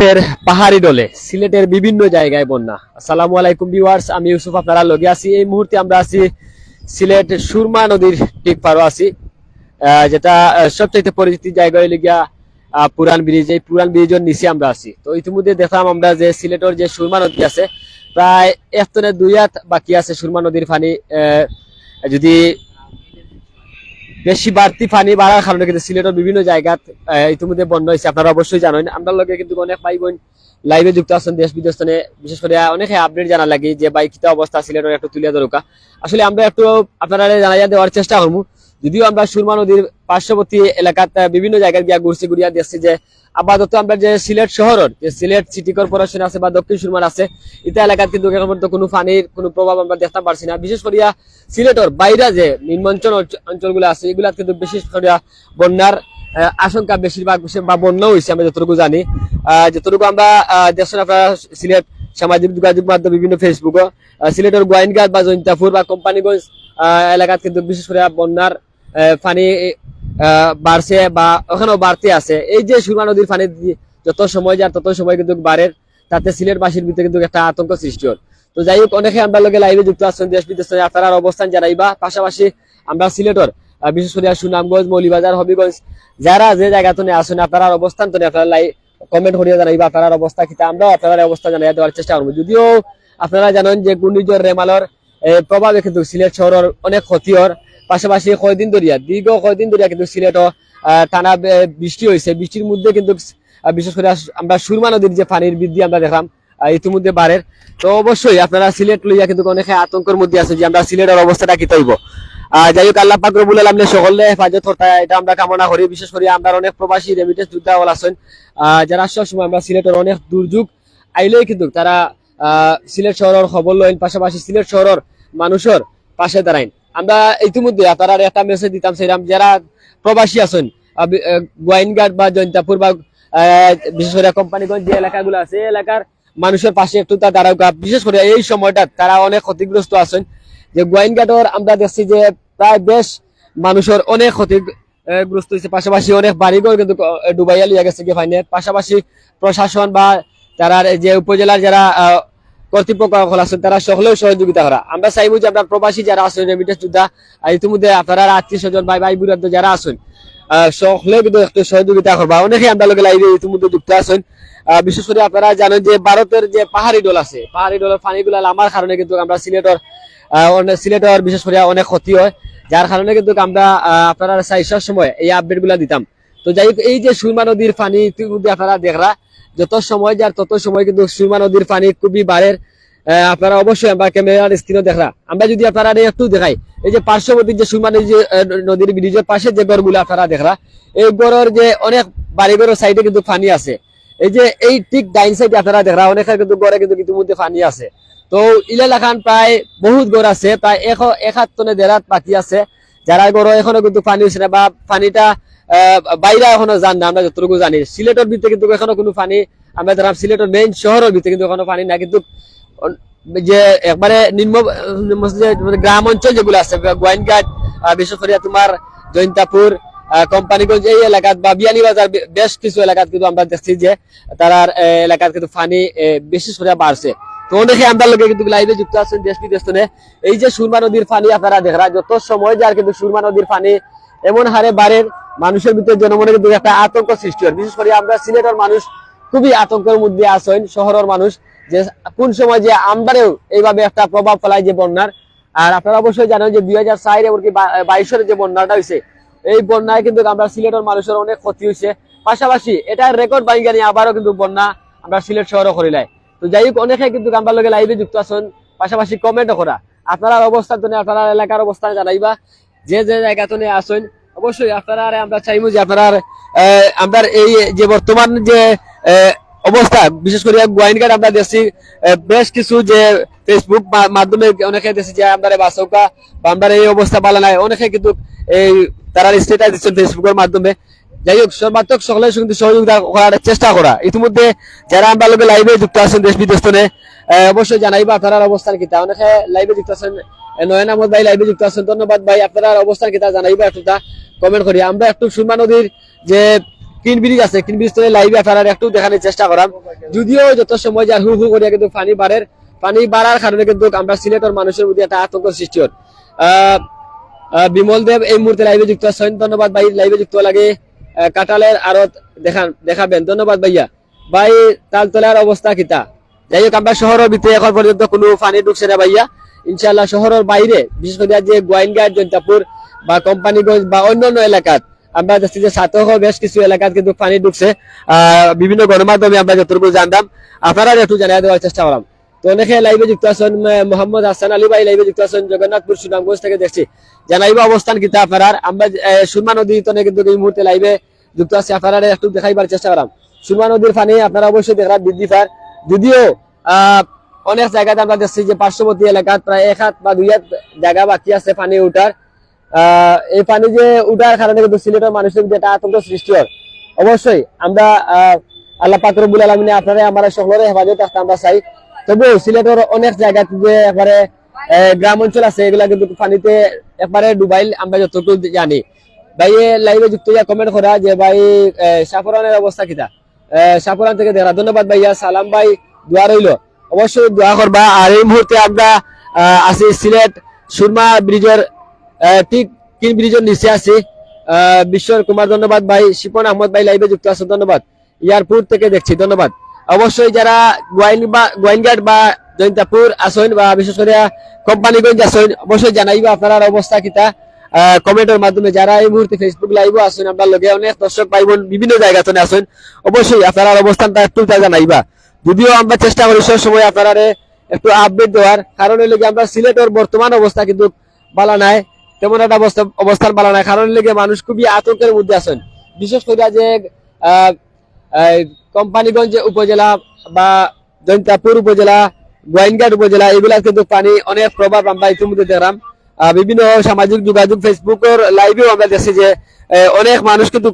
সিলেটের পাহাড়ি ডলে সিলেটের বিভিন্ন জায়গায় বন্যা। আসসালামু আলাইকুম ভিউয়ার্স আমি ইউসুফ আপনারা লগে আছি। এই মুহূর্তে আমরা আছি সিলেট সুরমা নদীর ঠিক পারো আছি। যেটা সবচাইতে পরিচিত জায়গায় হইলে গিয়া আহ, পুরান ব্রিজ। এই পুরান ব্রিজের নিচে আমরা আছি। তো ইতিমধ্যে দেখলাম আমরা যে সিলেটের যে সুরমা নদী আছে প্রায় এক দুই হাত বাকি আছে সুরমা নদীর পানি। যদি বেশি বাড়তি পানি বাড়ার কারণে কিন্তু সিলেটের বিভিন্ন জায়গাত আহ, ইতিমধ্যে বন্ধ হয়েছে। আপনারা অবশ্যই জানেন আপনার লগে কিন্তু অনেক ভাই বোন লাইভে যুক্ত আছেন দেশ বিদেশ বিশেষ করে অনেকে আপডেট জানা লাগে যে ভাই কিতা অবস্থা সিলেটের একটু তুলে ধরুকা। আসলে আমরা একটু আপনারা জানাইয়া দেওয়ার চেষ্টা করব। যদিও আমরা সুরমা নদীর পার্শ্ববর্তী এলাকাত বিভিন্ন জায়গায় গিয়া ঘুরছি, ঘুরিয়া দেখছি যে আপাতত আমরা যে সিলেট শহরের, যে সিলেট সিটি কর্পোরেশন আছে বা দক্ষিণ সুরমার আছে, ইটা এলাকাত কিন্তু এখন পর্যন্ত কোনো পানির কোনো প্রভাব আমরা দেখতে পারছি না। বিশেষ করিয়া সিলেটর বাইরে যে নিম্নাঞ্চল অঞ্চ- অঞ্চলগুলো আছে এগুলা কিন্তু বিশেষ করিয়া বন্যার আশঙ্কা বেশিরভাগ বা বন্যা হয়েছে আমরা যতটুকু জানি। যতটুকু আমরা দেখছেন আপনারা সিলেট সামাজিক যোগাযোগ মাধ্যম, বিভিন্ন ফেসবুক সিলেটের গোয়াইনঘাট বা জৈন্তাপুর বা কোম্পানিগঞ্জ এলাকাত কিন্তু বিশেষ করে বন্যার পানি বাড়ছে বা ওখানেও বাড়তে আছে। এই যে সুরমা নদীর পানি যত সময় যায়, তত সময় কিন্তু বাড়ের, তাতে সিলেটবাসীর ভিতরে কিন্তু একটা আতঙ্ক সৃষ্টি হয়। তো যাই হোক, অনেকে আমরা লগে লাইভে যুক্ত আছেন, দেশ বিদেশ আপনারা অবস্থান জানাইবা পাশাপাশি আমরা সিলেটর বিশেষ করে সুনামগঞ্জ, মৌলিবাজার, হবিগঞ্জ, যারা যে জায়গা তো আসেন আপনারা অবস্থান তো আপনারা লাই কমেন্ট করিয়া জানাইবা আপনার অবস্থা কিতা আমরাও আপনার অবস্থা জানাইয়া দেওয়ার চেষ্টা করব। যদিও আপনারা জানেন যে ঘূর্ণিঝড়, রেমালর প্রভাবে কিন্তু সিলেট শহরের অনেক ক্ষতি হর পাশাপাশি কয়দিন ধরিয়া দীর্ঘ কয়দিন ধরিয়া কিন্তু সিলেটও টানা বৃষ্টি হয়েছে। বৃষ্টির মধ্যে কিন্তু বিশেষ করে আমরা সুরমা নদীর যে পানির বৃদ্ধি আমরা দেখলাম ইতিমধ্যে বাড়ের তো অবশ্যই আপনারা সিলেট লইয়া কিন্তু অনেকে আতঙ্কের মধ্যে আছে যে আমরা সিলেটের অবস্থাটা কি তৈব। যাই হোক, আল্লাহ পাক রবুল আলমনে সকলে হেফাজত হতা এটা আমরা কামনা করি। বিশেষ করে আমরা অনেক প্রবাসী রেমিটেন্স যোদ্ধা হল আছেন যারা সবসময় আমরা সিলেটের অনেক দুর্যোগ আইলেই কিন্তু তারা সিলেট শহরের খবর লইন, পাশাপাশি সিলেট শহরের মানুষের পাশে দাঁড়াইন। আমরা ইতিমধ্যে আপনারা একটা মেসেজ দিতাম, সেরাম, যারা প্রবাসী আছেন গোয়াইনঘাট বা জয়ন্তাপুর বা বিশেষ করে কোম্পানিগঞ্জ যে এলাকাগুলো আছে এলাকার মানুষের পাশে একটু তা দাঁড়াও বিশেষ করে এই সময়টা তারা অনেক ক্ষতিগ্রস্ত আছেন। যে গোয়াইনঘাটর আমরা দেখছি যে প্রায় বেশ মানুষের অনেক ক্ষতিগ্রস্ত হয়েছে। পাশাপাশি অনেক বাড়িঘর কিন্তু ডুবাইয়া লিয়া গেছে কি ফাইনে পাশাপাশি প্রশাসন বা তারা যে উপজেলার যারা কর্তৃপক্ষ তারা সকলেও সহযোগিতা করা আমরা চাইব যে আপনার প্রবাসী যারা আছেন রেমিটেন্স যোদ্ধা ইতিমধ্যে আপনারা আত্মীয় স্বজন, ভাই ভাই বুড়াদ যারা আছেন সকলে সহযোগিতা করবা। অনেকে আমরা ইতিমধ্যে যুক্ত আছেন। বিশেষ করে আপনারা জানেন যে ভারতের যে পাহাড়ি ডল আছে, পাহাড়ি ডলের পানিগুলা নামার কারণে কিন্তু আমরা সিলেটর সিলেটর বিশেষ করে অনেক ক্ষতি হয়। যার কারণে কিন্তু আমরা আপনারা সময় এই আপডেটগুলা দিতাম। তো যাই এই যে সুরমা নদীর পানি আপনারা দেখরা যত সময় যার তত সময় কিন্তু সুরমা নদীর পানি খুবই বাড়ের। আপনারা অবশ্যই আমরা ক্যামেরার স্ক্রিনে দেখরা আমরা যদি আপনারা একটু দেখাই, এই যে পার্শ্ববর্তী যে সুরমা নদী নদীর ব্রিজের পাশে যে গড়গুলো আপনারা দেখরা, এই গড়ের যে অনেক বাড়িঘরের সাইডে কিন্তু পানি আছে। এই যে এই ঠিক ডাইন সাইডে আপনারা দেখা অনেকের কিন্তু গড়ে কিন্তু ইতিমধ্যে পানি আছে। তো ইলালা খান প্রায় বহুত গড় আছে, প্রায় এক হাত টনে দেড় হাত আছে। যারা গড় এখনও কিন্তু পানি হচ্ছে না বা পানিটা বাইরে এখনও যান না, আমরা যতটুকু জানি সিলেটের ভিতরে কিন্তু এখনও কোনো পানি, আমরা ধরাম সিলেটের মেইন শহরের ভিতরে কিন্তু এখনও পানি না কিন্তু যে একবারে নিম্ন মানে গ্রাম অঞ্চল যেগুলো আছে গোয়াইনঘাট বিশেষ করে তোমার জৈন্তাপুর কোম্পানিগঞ্জ, এই এলাকাত বা বিয়ানীবাজার বেশ কিছু এলাকাত কিন্তু আমরা দেখছি যে তারা এলাকাত কিন্তু পানি বেশি করে বাড়ছে তো অনেকে আমরা লোকে কিন্তু লাইভে যুক্ত আছেন দেশ বিদেশ। এই যে সুরমা নদীর পানি আপনারা দেখরা যত সময় যার কিন্তু সুরমা নদীর পানি এমন হারে বাড়ের মানুষের ভিতরে জনমনে কিন্তু একটা আতঙ্ক সৃষ্টি হয়। বিশেষ করে আমরা সিলেটের মানুষ খুবই আতঙ্কের মধ্যে আছেন শহরের মানুষ, যে কোন সময় যে আমদারেও এইভাবে একটা প্রভাব ফেলায় যে বন্যার। আর আপনারা অবশ্যই জানেন যে দুই হাজার চার এমনকি বাইশের যে বন্যাটা হয়েছে, এই বন্যায় কিন্তু আমরা সিলেটের মানুষের অনেক ক্ষতি হয়েছে। পাশাপাশি এটা রেকর্ড বাইঙ্গা নিয়ে আবারও কিন্তু বন্যা আমরা সিলেট শহরও করিলাই তো যাই হোক, অনেকে কিন্তু আমরা লগে লাইভে যুক্ত আছেন, পাশাপাশি কমেন্টও করা। আপনারা অবস্থান তো আপনারা এলাকার অবস্থান জানাইবা। যে যে জায়গা তো আছেন অবশ্যই আপনারা আর আমরা চাইব যে আপনারা আমরা এই যে বর্তমান যে অবস্থা, বিশেষ করে গোয়াইনঘাট আমরা দেখছি বেশ কিছু যে ফেসবুক মাধ্যমে অনেকে দেখছি যে আমরা বাসৌকা বা আমরা এই অবস্থা ভালো নাই। অনেকে কিন্তু এই তারা স্টেটাস দিচ্ছেন ফেসবুকের মাধ্যমে। যাই হোক সর্বাত্মক সকলের সঙ্গে সহযোগিতা করার চেষ্টা করা। ইতিমধ্যে যারা আমরা লোকে লাইভে যুক্ত আছেন দেশ বিদেশ অবশ্যই জানাইবা আপনার অবস্থান কিতা অনেকে লাইভে যুক্ত আছেন নয়ন আহমদ ভাই লাইভে যুক্ত আছেন। ধন্যবাদ ভাই আপনার অবস্থান কিতা জানাইবা একটু তা কমেন্ট করি। আমরা একটু সুরমা নদীর যে কিন ব্রিজ আছে কিন ব্রিজ লাইভে আপনারা একটু দেখানোর চেষ্টা করাম। যদিও যত সময় যায় হু হু করিয়া কিন্তু পানি বাড়ের পানি বাড়ার কারণে কিন্তু আমরা সিলেটের মানুষের মধ্যে একটা আতঙ্ক সৃষ্টি আহ, বিমল দেব এই মুহূর্তে লাইভে যুক্ত আছেন। ধন্যবাদ ভাই লাইভে যুক্ত লাগে কাঁঠালের আরত দেখান দেখাবেন। ধন্যবাদ ভাইয়া। ভাই তালতলার অবস্থা কিতা? যাই হোক আমরা শহরের ভিতরে এখন পর্যন্ত কোনো পানি ঢুকছে না ভাইয়া। ইনশাল্লাহ শহরের বাইরে বিশেষ করে যে গোয়াইনঘাট জৈন্তাপুর বা কোম্পানিগঞ্জ বা অন্যান্য এলাকাত আমরা দেখছি যে সাতহ বেশ কিছু এলাকাত কিন্তু পানি ঢুকছে। আহ, বিভিন্ন গণমাধ্যমে আমরা যতটুকু জানতাম আপনারা একটু জানিয়ে দেওয়ার চেষ্টা করলাম। তো অনেকে লাইভে যুক্ত আছেন মোহাম্মদ হাসান আলী ভাই লাইভে যুক্ত আছেন, জগন্নাথপুর সুনামগঞ্জ থেকে দেখছি। জানাইবা অবস্থান কিতা আপনারা আমরা সুরমা নদী কিন্তু এই মুহূর্তে লাইভে যুক্ত আছে আপনারা একটু দেখাইবার চেষ্টা করলাম সুরমা নদীর পানি আপনারা অবশ্যই দেখলাম বৃদ্ধি পার যদিও অনেক জায়গাতে আমরা দেখছি যে পার্শ্ববর্তী এলাকাত প্রায় এক হাত বা দুই হাত জায়গা বাকি আছে পানি উঠার। এই পানি যে উঠার কারণে কিন্তু সিলেটের মানুষের যে একটা আতঙ্ক সৃষ্টি হয়। অবশ্যই আমরা আল্লাহ পাক রব্বুল আলমিনে আপনারা, আমরা সকলের হেফাজত আমরা চাই। তবুও সিলেটের অনেক জায়গাতে যে একবারে গ্রাম অঞ্চল আছে, এগুলা কিন্তু পানিতে একবারে ডুবাইল আমরা যতটুকু জানি। ভাই লাইভে যুক্ত হইয়া কমেন্ট করা যে ভাই সাফরানের অবস্থা কিতা? সাফরান থেকে দেখা ধন্যবাদ ভাইয়া, সালাম ভাই, দোয়া রইল। অবশ্যই দোয়া করবা। আর এই মুহূর্তে আমরা আছি সিলেট সুরমা ব্রিজের ঠিক কিন ব্রিজের নিচে আছি। বিশ্বর কুমার ধন্যবাদ ভাই, শিপন আহমদ ভাই লাইভে যুক্ত আছেন, ধন্যবাদ। এয়ারপোর্ট থেকে দেখছি, ধন্যবাদ। অবশ্যই যারা গোয়াইন বা বা জৈন্তাপুর আসেন বা বিশেষ করে কোম্পানিগঞ্জ আসেন অবশ্যই জানাইবা আপনার অবস্থা কিতা। কমেন্টের মাধ্যমে যারা এই মুহূর্তে ফেসবুক লাইভও আসেন আপনার লগে অনেক দর্শক ভাই বোন বিভিন্ন জায়গা থেকে আসেন অবশ্যই আপনার অবস্থানটা একটু জানাইবা। যদিও আমরা চেষ্টা করি সব সময় আপনারা একটু আপডেট দেওয়ার কারণ হইলে আমরা সিলেটের বর্তমান অবস্থা কিন্তু বালা নাই তেমন একটা অবস্থা অবস্থান বালা নাই কারণ কি মানুষ খুবই আতঙ্কের মধ্যে আছেন বিশেষ করে যে আহ, কোম্পানিগঞ্জ উপজেলা বা জৈন্তাপুর উপজেলা, গোয়াইনঘাট উপজেলা এগুলা কিন্তু পানি অনেক প্রভাব আমরা ইতিমধ্যে দেখলাম। বিভিন্ন সামাজিক যোগাযোগ, ফেসবুকের লাইভেও আমরা দেখছি যে অনেক মানুষ কিন্তু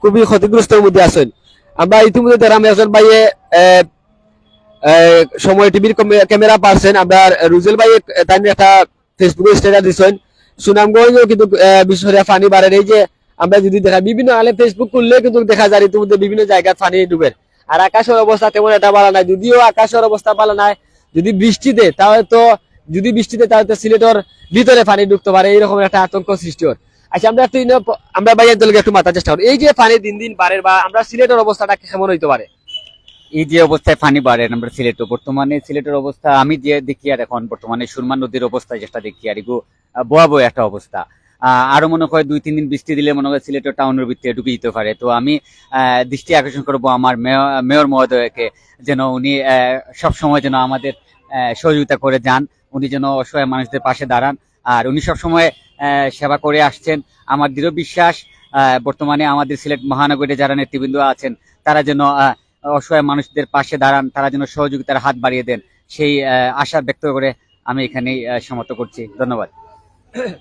খুবই ক্ষতিগ্রস্তের মধ্যে আছেন। আমরা ইতিমধ্যে দেখলাম, একজন ভাইয়ে সময় টিভির ক্যামেরা পারছেন। আমরা রুজেল ভাই তাই একটা ফেসবুকে স্ট্যাটাস দিচ্ছেন সুনামগঞ্জও কিন্তু বিশেষ পানি বাড়ের এই যে আমরা যদি দেখা বিভিন্ন আলে ফেসবুক করলে কিন্তু দেখা যায় ইতিমধ্যে বিভিন্ন জায়গায় পানি ডুবে আর আকাশের অবস্থা তেমন একটা ভালো নাই, যদিও আকাশের অবস্থা ভালো নাই, যদি বৃষ্টি দেয় তাহলে তো, যদি বৃষ্টি দেয় তাহলে তো সিলেটের ভিতরে পানি ঢুকতে পারে, এইরকম একটা আতঙ্ক সৃষ্টি হয়। আচ্ছা আমরা একটু আমরা বাইরের দলকে একটু মাথার চেষ্টা করি। এই যে পানি দিন দিন বাড়ে বা আমরা সিলেটের অবস্থাটা কেমন হইতে পারে? এই যে অবস্থায় পানি বাড়ে, আমরা সিলেট, বর্তমানে সিলেটের অবস্থা, আমি যে দেখি আর এখন, বর্তমানে সুরমা নদীর অবস্থা যেটা দেখি, আর এগু ভয়াবহ একটা অবস্থা। আরও মনে করে দুই, তিন দিন বৃষ্টি দিলে মনে হয় সিলেটের টাউনের ভিতরে ঢুকে যেতে পারে। তো আমি দৃষ্টি আকর্ষণ করব আমার মেয়র মহোদয়কে, যেন উনি সব সময় যেন আমাদের সহযোগিতা করে যান, উনি যেন অসহায় মানুষদের পাশে দাঁড়ান, আর উনি সবসময় সেবা করে আসছেন। আমার দৃঢ় বিশ্বাস বর্তমানে আমাদের সিলেট মহানগরে যারা নেতৃবৃন্দ আছেন, তারা যেন অসহায় মানুষদের পাশে দাঁড়ান, তারা যেন সহযোগিতার হাত বাড়িয়ে দেন, সেই আশা ব্যক্ত করে আমি এখানেই সমাপ্ত করছি। ধন্যবাদ।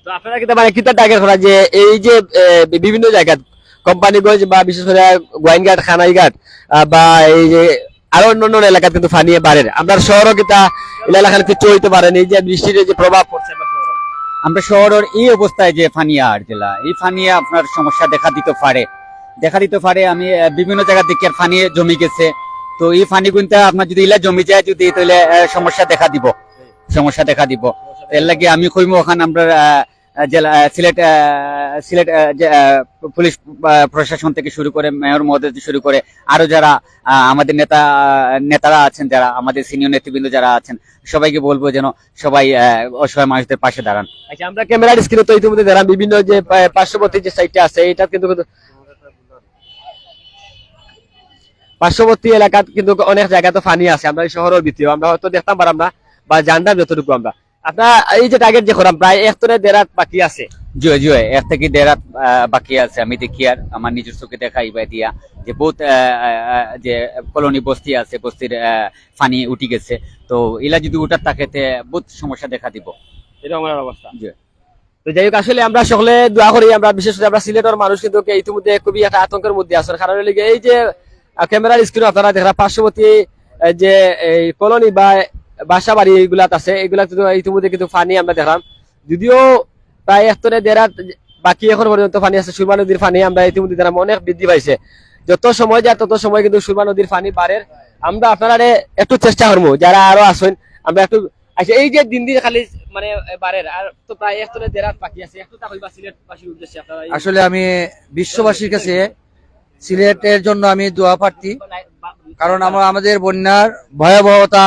তো আপনারা কিন্তু মানে কিতা টার্গেট করা যে এই যে বিভিন্ন জায়গা কোম্পানিগঞ্জ বা বিশেষ করে গোয়াইনঘাট, খানাইঘাট বা এই যে আরও অন্য এলাকাত কিন্তু ফানিয়ে আমরা শহরও হইতে পারেন এই যে বৃষ্টির যে প্রভাব পড়ছে আমরা শহরের এই অবস্থায় যে ফানিয়ার জেলা, এই ফানিয়া আপনার সমস্যা দেখা দিতে পারে। দেখা দিতে পারে, আমি বিভিন্ন জায়গা দেখি আর ফানি জমি গেছে। তো এই ফানি গুনতে আপনার যদি ইলা জমি যায় যদি, তাহলে সমস্যা দেখা দিব। সমস্যা দেখা দিব। এর লাগে আমি কইম ওখানে আমরা জেলা সিলেট সিলেট পুলিশ প্রশাসন থেকে শুরু করে মেয়র মহোদয় শুরু করে আরও যারা আমাদের নেতা নেতারা আছেন যারা, আমাদের সিনিয়র নেতৃবৃন্দ যারা আছেন, সবাইকে বলব যেন সবাই অসহায় মানুষদের পাশে দাঁড়ান। আচ্ছা আমরা ক্যামেরার স্ক্রিনে তো ইতিমধ্যে দেখলাম বিভিন্ন যে পার্শ্ববর্তী যে সাইটটা আছে এটা কিন্তু পার্শ্ববর্তী এলাকাত কিন্তু অনেক জায়গা তো ফানি আছে, আমরা শহরের ভিতরে আমরা হয়তো দেখতাম পারাম না, বা জানতাম যতটুকু আমরা। আপনার এই যে টার্গেট যে করাম প্রায় এক তনে দেড় বাকি আছে। জয় জয় এর থেকে দেড় বাকি আছে। আমি দেখি আর আমার নিজের চোখে দেখাই বা দিয়া যে বহুত যে কলোনি বস্তি আছে বস্তির পানি উঠি গেছে। তো এলা যদি উঠার থাকে তে বহুত সমস্যা দেখা দিব। এটা আমার অবস্থা। জি। তো যাই হোক আসলে আমরা সকলে দোয়া করি আমরা বিশেষ করে আমরা সিলেটের মানুষ কিন্তু ইতিমধ্যে খুবই একটা আতঙ্কের মধ্যে আছেন। কারণ এই যে ক্যামেরার স্ক্রিন আপনারা দেখা পার্শ্ববর্তী যে এই কলোনি বা বাসা বাড়ি এগুলাত আছে এগুলা ইতিমধ্যে কিন্তু পানি আমরা দেখলাম। যদিও প্রায় একতরে দেড়াত বাকি এখন পর্যন্ত পানি আছে সুরমা নদীর পানি আমরা ইতিমধ্যে দেখলাম অনেক বৃদ্ধি পাইছে। যত সময় যায় তত সময় কিন্তু সুরমা নদীর পানি বাড়ে। আমরা আপনারা একটু চেষ্টা করব যারা আরও আসেন আমরা একটু আচ্ছা এই যে দিন দিন খালি মানে বাড়ে আর তো প্রায় একটু দেড়াত বাকি আছে একটু তা সিলেটবাসীর উদ্দেশ্যে আপনারা আসলে আমি বিশ্ববাসীর কাছে সিলেটের জন্য আমি দোয়া প্রার্থী। কারণ আমরা আমাদের বন্যার ভয়াবহতা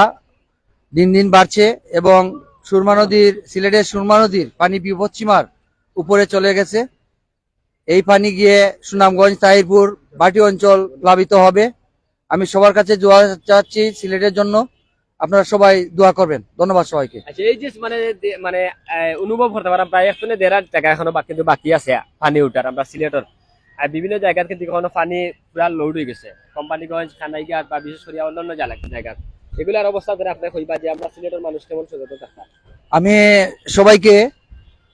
দিন দিন বাড়ছে এবং সুরমা নদীর, সিলেটের সুরমা নদীর পানি বিপদসীমার উপরে চলে গেছে। এই পানি গিয়ে সুনামগঞ্জ, তাহিরপুর, বাটি অঞ্চল প্লাবিত হবে। আমি সবার কাছে দোয়া চাচ্ছি সিলেটের জন্য। আপনারা সবাই দোয়া করবেন। ধন্যবাদ সবাইকে। আচ্ছা এই যে মানে মানে অনুভব করতে পারলাম প্রায় একটু দেড়ার জায়গা এখনও বাকি কিন্তু বাকি আছে পানি উঠার, আমরা সিলেটর। বিভিন্ন জায়গা এখনও পানি পুরা লোড হয়ে গেছে। কোম্পানিগঞ্জ, খানাইঘাট বা বিশেষ করে অন্যান্য জায়গা এগুলার অবস্থা আপনি কইবা যে আমরা সিলেটের মানুষ কেমন সচেতন থাকবা আমি সবাইকে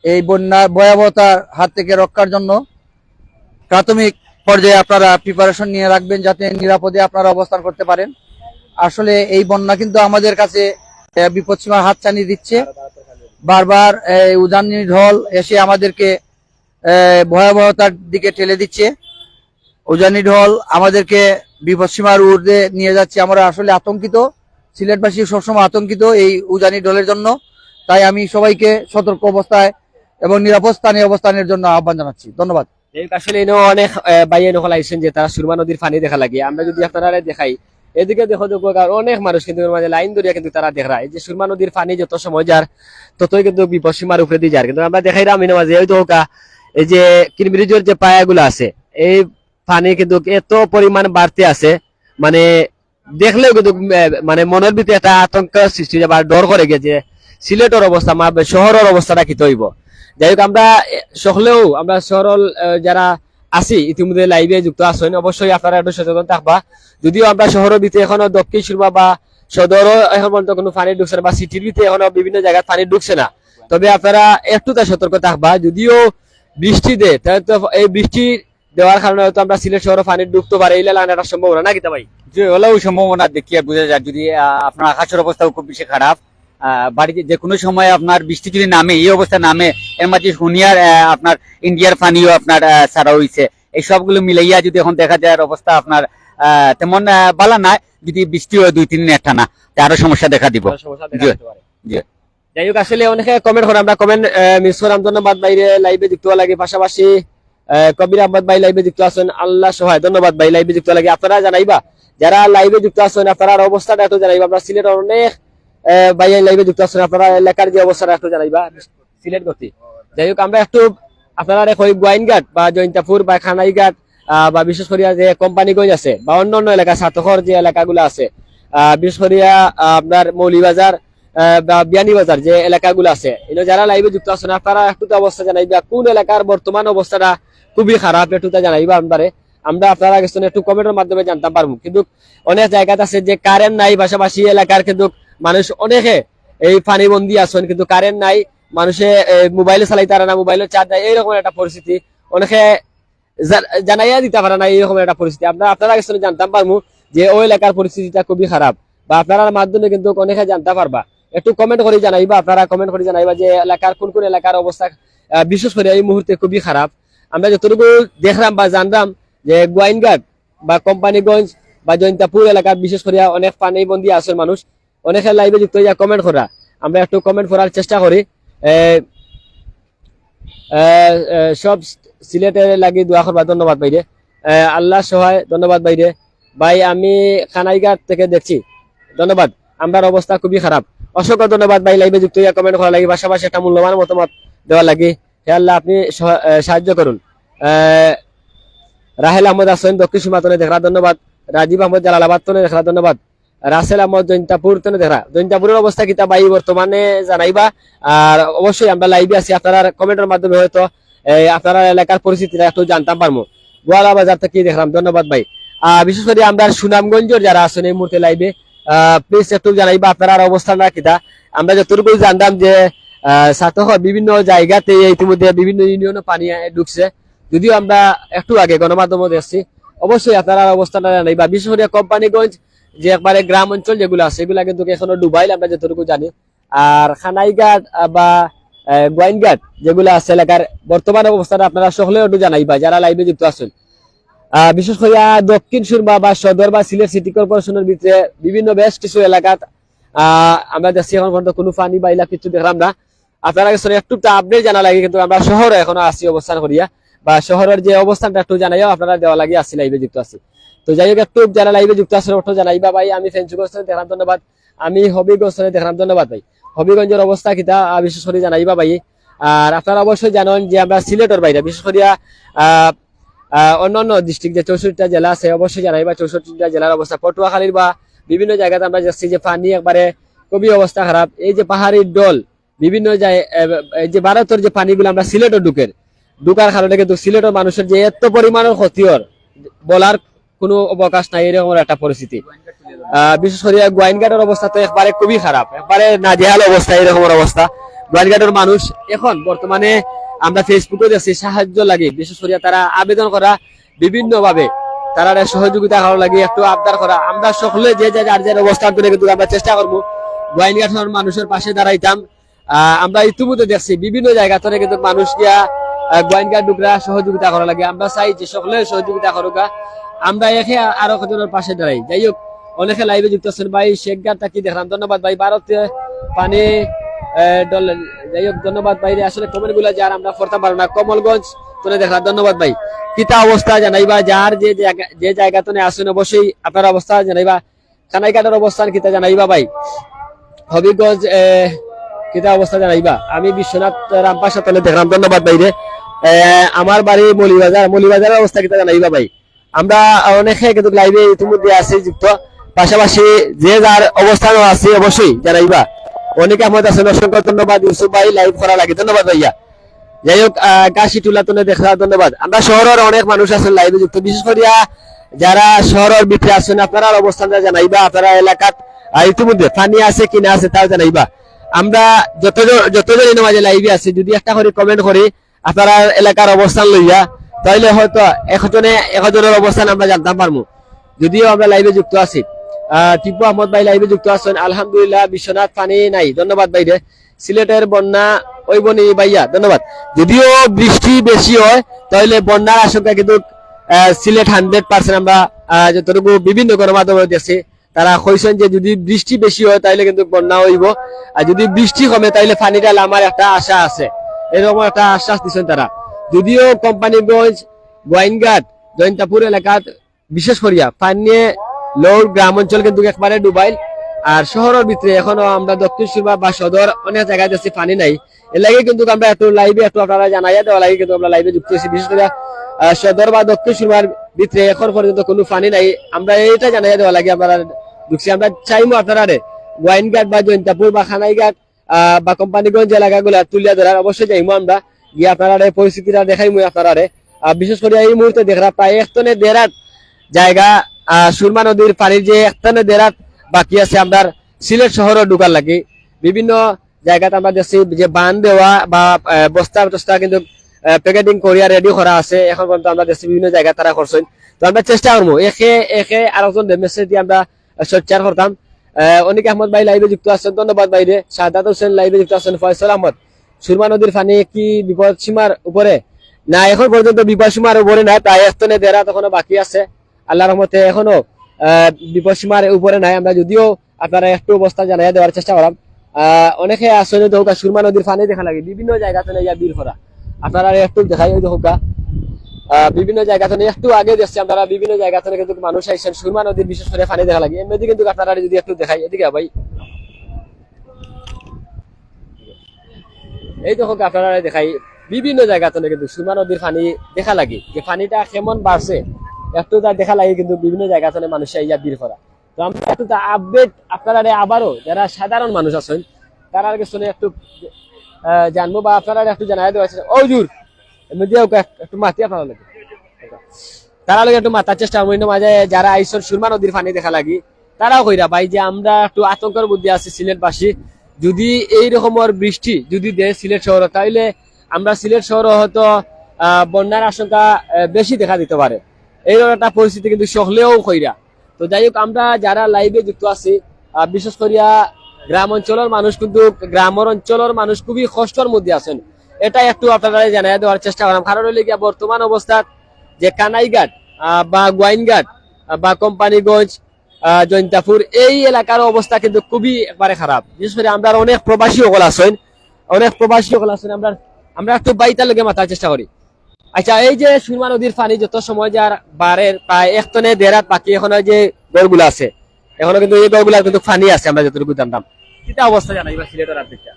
এই বন্যার ভয়াবহতার হাত থেকে রক্ষার জন্য প্রাথমিক পর্যায়ে আপনারা প্রিপারেশন নিয়ে রাখবেন যাতে নিরাপদে আপনারা অবস্থান করতে পারেন। আসলে এই বন্যা কিন্তু আমাদের কাছে বিপদসীমার হাত চানি দিচ্ছে। বারবার উদানি ঢল এসে আমাদেরকে ভয়াবহতার দিকে ঠেলে দিচ্ছে। উজানি ঢল আমাদেরকে বিপদসীমার ঊর্ধ্বে নিয়ে যাচ্ছে। আমরা আসলে আতঙ্কিত। সিলেটবাসী সবসময় আতঙ্কিত এই উজানি ঢলের জন্য। তাই আমি সবাইকে সতর্ক অবস্থায় এবং নিরাপদ স্থানে অবস্থানের জন্য আহ্বান জানাচ্ছি। ধন্যবাদ। আসলে এনে অনেক বাইরে নকল আইসেন যে তারা সুরমা নদীর পানি দেখা লাগে। আমরা যদি আপনারা দেখাই, এদিকে দেখো দেখো অনেক মানুষ কিন্তু মাঝে লাইন ধরিয়া কিন্তু তারা দেখা এই যে সুরমা নদীর পানি যত সময় যার, ততই কিন্তু বিপদ সীমার উপরে দিয়ে যার কিন্তু আমরা দেখাই রাম মাঝে ওই এই যে কিনব্রিজের যে পায়াগুলো আছে, এই পানি কিন্তু এত পরিমাণ বাড়তে আছে মানে দেখলেও কিন্তু মানে মনের ভিতরে একটা আতঙ্ক সৃষ্টি আর ডর করে গেছে সিলেটের অবস্থা মা শহরের অবস্থাটা কি হইব যাই হোক আমরা সকলেও আমরা আহ, যারা আছি ইতিমধ্যে লাইভে যুক্ত আছেন অবশ্যই আপনারা একটু সচেতন থাকবা। যদিও আমরা শহরের ভিতরে এখনও দক্ষিণ সুরমা বা সদরও এখন পর্যন্ত কোনো পানি ঢুকছে না বা সিটির ভিতরে এখনও বিভিন্ন জায়গায় পানি ঢুকছে না। তবে আপনারা একটু তা সতর্ক থাকবা। যদিও বৃষ্টি দেয় তাহলে তো এই বৃষ্টি দেওয়ার কারণে হয়তো আমরা সিলেট শহরে পানি ঢুকতে পারে এই লাগানোর সম্ভাবনা নাকি ভাই যে হলেও সম্ভাবনা দেখিয়ে বোঝা যায় যদি আপনার আকাশের অবস্থাও খুব বেশি খারাপ বাড়িতে যে কোনো সময় আপনার বৃষ্টি যদি নামে এই অবস্থা নামে এর মাঝে হুনিয়ার আপনার ইন্ডিয়ার পানিও আপনার ছাড়া হইছে। এই সবগুলো মিলাইয়া যদি এখন দেখা যায় অবস্থা আপনার আহ, তেমন বালা নাই যদি বৃষ্টি হয় দুই তিন দিন একটা না আরও সমস্যা দেখা দিব। জি। যাই হোক আসলে অনেকে কমেন্ট করে আমরা কমেন্ট মিস করাম ধন্যবাদ বাইরে লাইভে যুক্ত লাগে। পাশাপাশি কবির আহমদ ভাই লাইভে যুক্ত আছেন, আল্লাহ সহায়। ধন্যবাদ ভাই লাইভে যুক্ত লাগে। আপনারা জানাইবা, যারা লাইভে যুক্ত আছেন, আপনারা অবস্থাটা একটু জানাইবা আমরা সিলেটের অনেক ভাই লাইভে যুক্ত আছেন, আপনারা এলাকার যে অবস্থাটা একটু জানাইবা, সিলেট গতি। যাই হোক, আমরা একটু, আপনারা ওই গোয়াইনঘাট বা জৈন্তাপুর বা খানাইঘাট বা বিশেষ করিয়া যে কোম্পানিগঞ্জ আছে, বা অন্য অন্য এলাকা সাতখর যে এলাকাগুলো আছে বিশেষ করিয়া আপনার মৌলিবাজার বা বিয়ানীবাজার যে এলাকাগুলো আছে, এগুলো যারা লাইভে যুক্ত আছেন, আপনারা একটু তো অবস্থা জানাইবা, কোন এলাকার বর্তমান অবস্থাটা খুবই খারাপ, একটু তা জানাইবা আমারে আমরা আপনারা কাছে একটু কমেন্টের মাধ্যমে জানতে পারব। কিন্তু অনেক জায়গাতে আছে যে কারেন্ট নাই, পাশাপাশি এলাকার কিন্তু মানুষ অনেকে এই পানি বন্দি আছেন, কিন্তু কারেন্ট নাই, মানুষে মোবাইলে চালাইতে পারে না মোবাইলে চার্জ নাই এইরকম একটা পরিস্থিতি। অনেকে জানাইয়া দিতে পারে না এইরকম একটা পরিস্থিতি। আপনারা আপনারা কাছে জানতাম পারব যে ওই এলাকার পরিস্থিতিটা খুবই খারাপ। বা আপনারা মাধ্যমে কিন্তু অনেকে জানতে পারবা। একটু কমেন্ট করে জানাইবা, আপনারা কমেন্ট করে জানাইবা যে এলাকার কোন কোন এলাকার অবস্থা বিশেষ করে এই মুহূর্তে খুবই খারাপ। আমরা যতটুকু দেখলাম বা জানলাম যে গোয়াইনঘাট বা কোম্পানিগঞ্জ বা জৈন্তাপুর এলাকার বিশেষ করে অনেক পানি বন্দি আছে মানুষ অনেকে লাইভে যুক্ত হইয়া কমেন্ট করা। আমরা একটু কমেন্ট করার চেষ্টা করি। সব সিলেটের লাগি দোয়া করবা, ধন্যবাদ বাইরে আল্লাহ সহায়, ধন্যবাদ বাইরে ভাই, আমি খানাইঘাট থেকে দেখছি। ধন্যবাদ। আমরার অবস্থা খুবই খারাপ। অসংখ্য ধন্যবাদ ভাই লাইভে যুক্ত হইয়া কমেন্ট করা লাগি। পাশাপাশি একটা মূল্যবান মতামত দেওয়া লাগি। হে আল্লাহ আপনি সাহায্য করুন। রাহেল আহমদ আসেন দক্ষিণ সীমাতনে দেখা ধন্যবাদ। রাজীব আহমদ জালালাবাদ তনে দেখা ধন্যবাদ। রাসেল আহমদ জৈন্তাপুর তনে দেখা জৈন্তাপুরের অবস্থা কিতা ভাই বর্তমানে জানাইবা। আর অবশ্যই আমরা লাইভে আছি আপনারা কমেন্টের মাধ্যমে হয়তো আপনারা এলাকার পরিস্থিতিটা একটু জানতাম পারব গোয়ালা বাজার থেকে দেখলাম ধন্যবাদ ভাই। আহ, বিশেষ করে আমরা সুনামগঞ্জের যারা আছেন এই মুহূর্তে লাইভে প্লিজ একটু জানাইবা আপনার অবস্থানটা কিতা আমরা যতটুকু জানতাম যে সাতহ বিভিন্ন জায়গাতে ইতিমধ্যে বিভিন্ন ইউনিয়নে পানি ঢুকছে। যদিও আমরা একটু আগে গণমাধ্যমে দেখছি অবশ্যই আপনারা অবস্থানটা জানাইবা বিশেষ করে কোম্পানিগঞ্জ যে একবারে গ্রাম অঞ্চল যেগুলো আছে সেগুলা কিন্তু এখনও ডুবাইল, আমরা যতটুকু জানি। আর খানাইঘাট বা গোয়াইনঘাট যেগুলো আছে, এলাকার বর্তমান অবস্থাটা আপনারা সকলে একটু জানাইবা যারা লাইভে যুক্ত আছেন। বিশেষ করে দক্ষিণ সুরমা বা সদর বা সিলেট সিটি কর্পোরেশনের ভিতরে বিভিন্ন বেশ কিছু এলাকাত আমরা দেখছি এখন পর্যন্ত কোনো পানি বা এলাকা কিছু দেখলাম না। আপনারা কাছে একটু আপডেট জানা লাগে, কিন্তু আমরা শহরে এখনও আছি অবস্থান করিয়া। বা শহরের যে অবস্থানটা একটু জানাইও আপনারা দেওয়া লাগে, আছি লাইভে যুক্ত আছি। তো যাই হোক, একটু যারা লাইভে যুক্ত আছেন একটু জানাইবা ভাই, আমি ফেঞ্চুগঞ্জ দেখলাম ধন্যবাদ। আমি হবিগঞ্জ দেখলাম ধন্যবাদ ভাই। হবিগঞ্জের অবস্থা কিতা বিশেষ করে জানাইবা ভাই। আর আপনারা অবশ্যই জানেন যে আমরা সিলেটের বাইরে, বিশেষ করিয়া অন্যান্য ডিস্ট্রিক্ট যে চৌষট্টিটা জেলা আছে, অবশ্যই জানাইবা চৌষট্টিটা জেলার অবস্থা। পটুয়াখালীর বা বিভিন্ন জায়গাতে আমরা যাচ্ছি যে পানি একবারে খুবই অবস্থা খারাপ। এই যে পাহাড়ি ডল বিভিন্ন যে ভারতের যে পানিগুলো আমরা সিলেটও ঢুকের, ঢুকার কারণে কিন্তু সিলেটের মানুষের যে এত পরিমাণের ক্ষতির বলার কোনো অবকাশ নাই এরকম একটা পরিস্থিতি। বিশেষ করে গোয়াইনঘাটের অবস্থা তো একবারে খুবই খারাপ, একবারে নাজেহাল অবস্থা, এরকমের অবস্থা। গোয়াইনঘাটের মানুষ এখন বর্তমানে আমরা ফেসবুকে দেখছি, সাহায্য লাগে, বিশেষ করে তারা আবেদন করা বিভিন্ন ভাবে তারা সহযোগিতা করা লাগে, একটু আবদার করা। আমরা সকলে যে যার যার অবস্থান করে কিন্তু আমরা চেষ্টা করব, গোয়াইনঘাটের মানুষের পাশে দাঁড়াইতাম। আমরা ইতিমধ্যে দেখছি বিভিন্ন জায়গা থেকে কিন্তু মানুষ গিয়া গোয়াইনঘাট ডুকরা সহযোগিতা করা লাগে। আমরা চাই যে সকলে সহযোগিতা করুক আমরা একে আরও কজনের পাশে দাঁড়াই। যাই হোক, অনেকে লাইভে যুক্ত আছেন। ভাই, শেখ গারটা কি দেখলাম? ধন্যবাদ ভাই। ভারতে পানি যাই হোক, ধন্যবাদ ভাই। আসলে কমেন্টগুলা যার আমরা পড়তে পারব না। কমলগঞ্জ তুলে দেখলাম। ধন্যবাদ ভাই। কিতা অবস্থা জানাইবা? যার যে যে জায়গা তুলে আসুন অবশ্যই আপনার অবস্থা জানাইবা। কানাইঘাটের অবস্থান কিতা জানাইবা ভাই? হবিগঞ্জ কিতা অবস্থা জানাইবা? আমি বিশ্বনাথ রামপাশা তলে দেখলাম, ধন্যবাদ ভাই রে আমার বাড়ি মলিবাজার, মলিবাজারের অবস্থা কিতা জানাইবা ভাই? আমরা অনেকে কিন্তু লাইভে ইতিমধ্যে আছি যুক্ত। পাশাপাশি যে যার অবস্থান আছে অবশ্যই জানাইবা। অনেক আহমদ আছেন অসংখ্য ধন্যবাদ। ইউসুফ ভাই লাইভ করা লাগে ধন্যবাদ ভাইয়া। যাই হোক কাশি টুলা তুলে দেখা, ধন্যবাদ। আমরা শহরের অনেক মানুষ আছেন লাইভে যুক্ত। বিশেষ করিয়া যারা শহরের ভিতরে আছেন, আপনারা অবস্থানটা জানাইবা। আপনারা এলাকাত ইতিমধ্যে পানি আছে কিনা আছে তাও জানাইবা। আমরা যতজন যতজন মাঝে লাইভে আছে, যদি একটা করে কমেন্ট করি, আপনারা এলাকার অবস্থান লইয়া, তাইলে হয়তো একজনে একজনের অবস্থান আমরা জানতাম পারব যদিও আমরা লাইভে যুক্ত আছি। টিপু আহমদ ভাই লাইভে যুক্ত আছেন। আলহামদুলিল্লাহ, বিশ্বনাথ পানি নাই। ধন্যবাদ ভাই রে। সিলেটের বন্যা, ওই বনি ভাইয়া, ধন্যবাদ। যদিও বৃষ্টি বেশি হয় তাহলে বন্যার আশঙ্কা কিন্তু সিলেট হান্ড্রেড পার্সেন্ট আমরা যতটুকু বিভিন্ন গণমাধ্যমে দেখছি তারা কইছেন যে যদি বৃষ্টি বেশি হয় তাইলে কিন্তু বন্যা হইব। আর যদি বৃষ্টি কমে তাইলে পানিটা নামার একটা আশা আছে। এরকম একটা আশ্বাস দিচ্ছেন তারা। যদিও কোম্পানিগঞ্জ, গোয়াইনঘাট, জয়ন্তাপুর এলাকাত, বিশেষ করিয়া পানিয়ে লোর গ্রাম অঞ্চল কিন্তু একবারে ডুবাইল। আর শহরের ভিতরে এখনও আমরা দক্ষিণ সুরমা বা সদর অনেক জায়গায় যাচ্ছি পানি নাই। এর লাগে কিন্তু আমরা একটু লাইভে একটু আপনারা জানাইয়া দেওয়া লাগে কিন্তু আমরা লাইভে যুক্ত হয়েছি। বিশেষ করে সদর বা দক্ষিণ সুরমার ভিতরে এখন পর্যন্ত কোনো পানি নাই। আমরা এটা জানাই দেওয়া লাগে আপনারা ঢুকছি আমরা চাইব আপনারা গোয়াইনঘাট বা জয়ন্তাপুর বা খানাইঘাট বা কোম্পানিগঞ্জ এলাকাগুলা তুলিয়া ধরার অবশ্যই যাইবো আমরা। গিয়ে আপনারা পরিস্থিতিটা দেখাইমু আপনারা বিশেষ করে এই মুহূর্তে দেখরা প্রায় একটনে দেড়াত জায়গা সুরমা নদীর পানির যে একটনে দেড়াত বাকি আছে, আমরা সিলেট শহরও ঢুকার লাগে। বিভিন্ন জায়গাতে আমরা দেখছি যে বান দেওয়া বা বস্তা টস্তা কিন্তু প্যাকেটিং করিয়া রেডি করা আছে। এখন পর্যন্ত আমরা দেখছি বিভিন্ন জায়গা তারা করছেন তো আমরা চেষ্টা করব। একে একে আরেকজন মেসেজ দিয়ে আমরা সচ্চার করতাম অনিক আহমদ ভাই লাইভে যুক্ত আছেন ধন্যবাদ ভাইরে সাদাত হোসেন লাইভে যুক্ত আছেন ফয়সল আহমদ। সুরমা নদীর পানি কি বিপদ সীমার উপরে না এখন পর্যন্ত বিপদ সীমার উপরে নাই প্রায় একটনে দেড়া তখনও বাকি আছে। আল্লাহ রহমতে এখনও বিপদ সীমার উপরে নাই। আমরা যদিও আপনারা একটু অবস্থা জানাই দেওয়ার চেষ্টা আহ, অনেকে আসলে সুরমা নদীর পানি দেখা লাগে। বিভিন্ন জায়গাতে বীর করা আপনারা একটু দেখাই আহ, বিভিন্ন জায়গা থেকে একটু আগে দেখছি আপনারা বিভিন্ন জায়গা থেকে কিন্তু মানুষ আইসেন সুরমা নদীর বিশেষ করে পানি দেখা লাগে। এমনি কিন্তু আপনারা যদি একটু দেখাই এদিকে ভাই। এই দেখো আপনারা দেখাই। বিভিন্ন জায়গা থেকে কিন্তু সুরমা নদীর পানি দেখা লাগে। যে পানিটা কেমন বাড়ছে একটু তা দেখা লাগে কিন্তু বিভিন্ন জায়গা থেকে মানুষ ইয়া বীর করা। তো আমরা একটু আপডেট আপনারা আবারও যারা সাধারণ মানুষ আছেন তারা কিছু একটু জানব বা আপনারা একটু জানাই দেওয়া আছে। ও জুর এমনি দিয়ে ওকে একটু মাতি আপনারা লাগে। তারা লোক একটু মাতার চেষ্টা করব। মাঝে যারা আইসর সুরমা নদীর পানি দেখা লাগি, তারাও কইরা, ভাই, যে আমরা একটু আতঙ্কের বুদ্ধি আছি সিলেটবাসী, যদি এই রকমের বৃষ্টি যদি দেয় সিলেট শহর তাহলে আমরা সিলেট শহর হয়তো বন্যার আশঙ্কা বেশি দেখা দিতে পারে। এইরকম একটা পরিস্থিতি কিন্তু সকলেও কইরা। তো যাই হোক, আমরা যারা লাইভে যুক্ত আছি বিশেষ করিয়া গ্রাম অঞ্চলের মানুষ কিন্তু গ্রামের অঞ্চলের মানুষ খুবই কষ্টের মধ্যে আছেন। এটা একটু আপনারা জানাই দেওয়ার চেষ্টা করাম কারণ হলে গিয়া বর্তমান অবস্থা যে কানাইঘাট বা গোয়াইনঘাট বা কোম্পানিগঞ্জ আহ, জৈন্তাপুর এই এলাকার অবস্থা কিন্তু খুবই একবারে খারাপ। বিশেষ করে আমরা অনেক প্রবাসী সকল আছেন অনেক প্রবাসী সকল আছেন আমরা আমরা একটু বাইতার লগে মাথার চেষ্টা করি। আচ্ছা এই যে সুরমা নদীর পানি যত সময় যার বারের প্রায় এক টনে দেড় হাত বাকি এখন যে গড়গুলো আছে। এখনও কিন্তু এই গড়গুলার কিন্তু ফানি আছে, আমরা যতটুকু জানতাম। কিটা অবস্থা জানাই বা সিলেটের আপডেটটা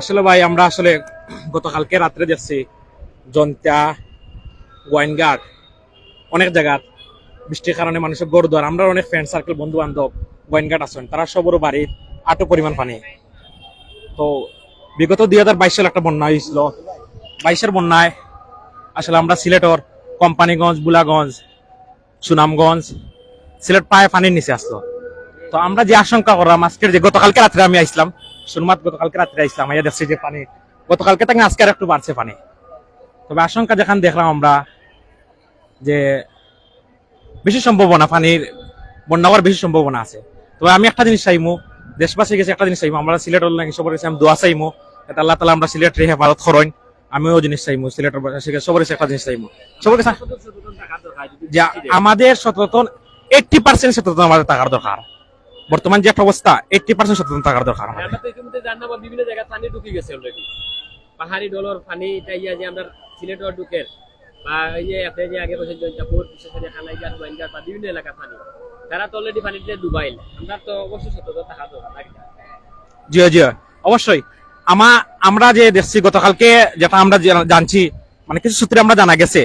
আসলে ভাই, আমরা আসলে গতকালকে রাত্রে দেখছি জন্তা গোয়াইনঘাট অনেক জায়গা। বৃষ্টির কারণে মানুষের গড় দোয়ার আমরা অনেক ফ্রেন্ড সার্কেল বন্ধু বান্ধব গোয়াইনঘাট আছেন। তারা সবরও বাড়ির আটো পরিমাণ পানি। তো বিগত দুই হাজার বাইশ সালে একটা বন্যা হয়েছিল। বাইশের বন্যায় আসলে আমরা সিলেটর, কোম্পানিগঞ্জ, বুলাগঞ্জ, সুনামগঞ্জ সিলেট পায়ে পানির নিচে আসলো। তো আমরা যে আশঙ্কা করলাম আজকের যে গতকালকে রাত্রে আমি আসলাম সুরমাত গতকালকে রাত্রে আসলাম আইয়া দেখছি যে পানি গতকালকে থেকে আজকে আর একটু বাড়ছে পানি। তবে আশঙ্কা যেখানে দেখলাম আমরা যে বেশি সম্ভাবনা পানির বন্যা হওয়ার বেশি সম্ভাবনা আছে। তবে আমি একটা জিনিস চাইমু দেশবাসী গেছে একটা জিনিস চাইমু আমরা সিলেট লাগে সবার কাছে আমি দোয়া চাইমু এটা আল্লাহ তালা আমরা সিলেট রেহে ভারত খরণ আমিও জিনিস চাইমু সিলেটের সবার কাছে একটা জিনিস চাইমু। সবার কাছে যে আমাদের সচেতন এইটটি পার্সেন্ট সচেতন আমাদের থাকার দরকার। বর্তমান যে একটা অবস্থা এইটটি পার্সেন্ট সচেতন থাকার দরকার আমরা তো ইতিমধ্যে জানলাম বা বিভিন্ন জায়গায় পানি ঢুকে গেছে অলরেডি পাহাড়ি ডলর পানি এটা ইয়া যে আমরা সিলেটর ঢুকের বা এই যে আপনি যে আগে বলছেন জয়ন্তাপুর বিশেষ করে খানাইঘাট বা বিভিন্ন এলাকার পানি তারা তো অলরেডি পানিতে ডুবাইল। আমরা তো অবশ্যই সতর্ক থাকা দরকার? জি জি অবশ্যই। আমা আমরা যে দেখছি গতকালকে যেটা আমরা জানছি মানে কিছু সূত্রে আমরা জানা গেছে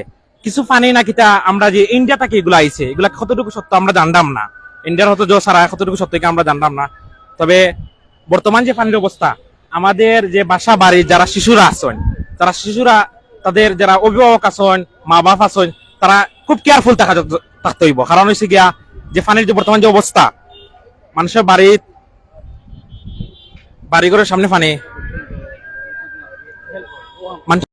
কিছু পানি না কিতা আমরা যে ইন্ডিয়া থেকে এগুলো আইছে, এগুলা কতটুকু সত্য আমরা জানতাম না। ইন্ডিয়ার হয়তো যে সারা কতটুকু সত্য আমরা জানতাম না। তবে বর্তমান যে পানির অবস্থা, আমাদের যে বাসা বাড়ির যারা শিশুরা আছেন যারা শিশুরা, তাদের যারা অভিভাবক আছেন, মা বাপ আছেন, তারা খুব কেয়ারফুল থাকা থাকতে হইব। কারণ হচ্ছে গিয়া, যে পানির যে বর্তমান যে অবস্থা, মানুষের বাড়ির, বাড়িঘরের সামনে পানি